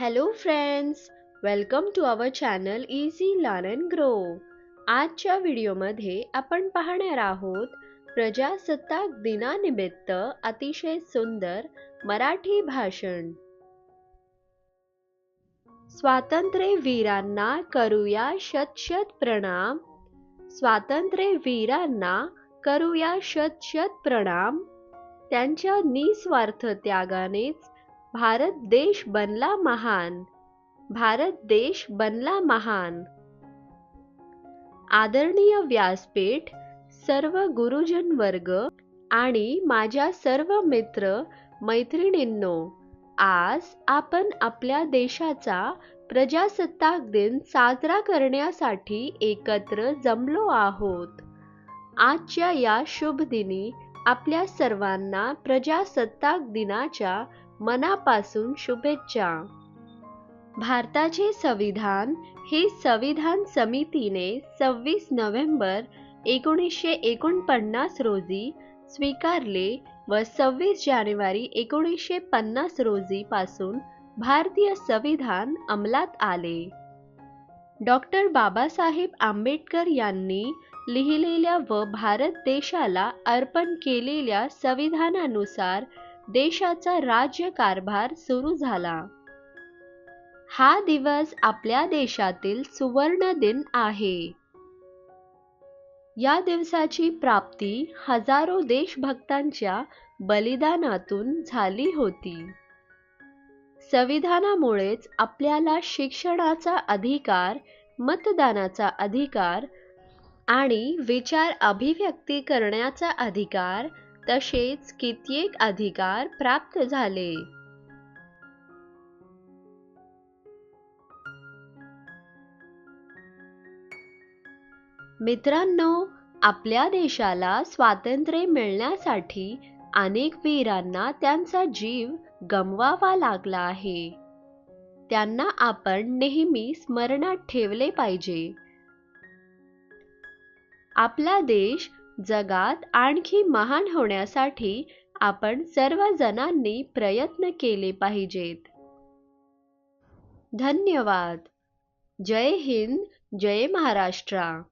Hello friends welcome to our channel easy learn and grow आजच्या व्हिडिओमध्ये आपण पाहणार आहोत प्रजासत्ताक दिनानिमित्त अतिशय सुंदर मराठी भाषण. स्वातंत्र्य वीरांना करूया शतशत प्रणाम. स्वातंत्र्य वीरांना करूया शतशत प्रणाम. त्यांच्या निस्वार्थ त्यागानेच भारत देश बनला महान. भारत देश बनला महान. आदरणीय व्यासपीठ सर्व गुरुजन वर्ग आणि माझ्या सर्व मित्र मैत्रिणींनो आज आपण आपल्या देशाचा प्रजासत्ताक दिन साजरा करण्यासाठी एकत्र जमलो आहोत. आजच्या या शुभ दिनी आपल्या सर्वांना प्रजासत्ताक दिनाच्या मनापासून शुभेच्छा. भारताचे संविधान हे संविधान समितीने सव्वीस नोव्हेंबर एकोणीसशे एकोणपन्नास रोजी स्वीकारले व सव्वीस जानेवारी एकोणीसशे पन्नास रोजी पासून भारतीय संविधान अंमलात आले. डॉक्टर बाबासाहेब आंबेडकर यांनी लिहिलेल्या व भारत देशाला अर्पण केलेल्या संविधानानुसार देशाचा राज्यकारभार सुरू झाला. हा दिवस आपल्या देशातील सुवर्ण दिन आहे. या दिवसाची प्राप्ती हजारो देशभक्तांच्या बलिदानातून झाली होती. संविधानामुळेच आपल्याला शिक्षणाचा अधिकार मतदानाचा अधिकार आणि विचार अभिव्यक्ती करण्याचा अधिकार तसेच कित्येक अधिकार प्राप्त झाले. मित्रांनो आपल्या देशाला स्वातंत्र्य मिळण्यासाठी अनेक वीरांना त्यांचा जीव गमवावा लागला आहे. त्यांना आपण नेहमी स्मरणात ठेवले पाहिजे. आपला देश जगात आणखी महान होण्यासाठी आपण सर्वजणांनी प्रयत्न केले पाहिजेत. धन्यवाद. जय हिंद जय महाराष्ट्रा.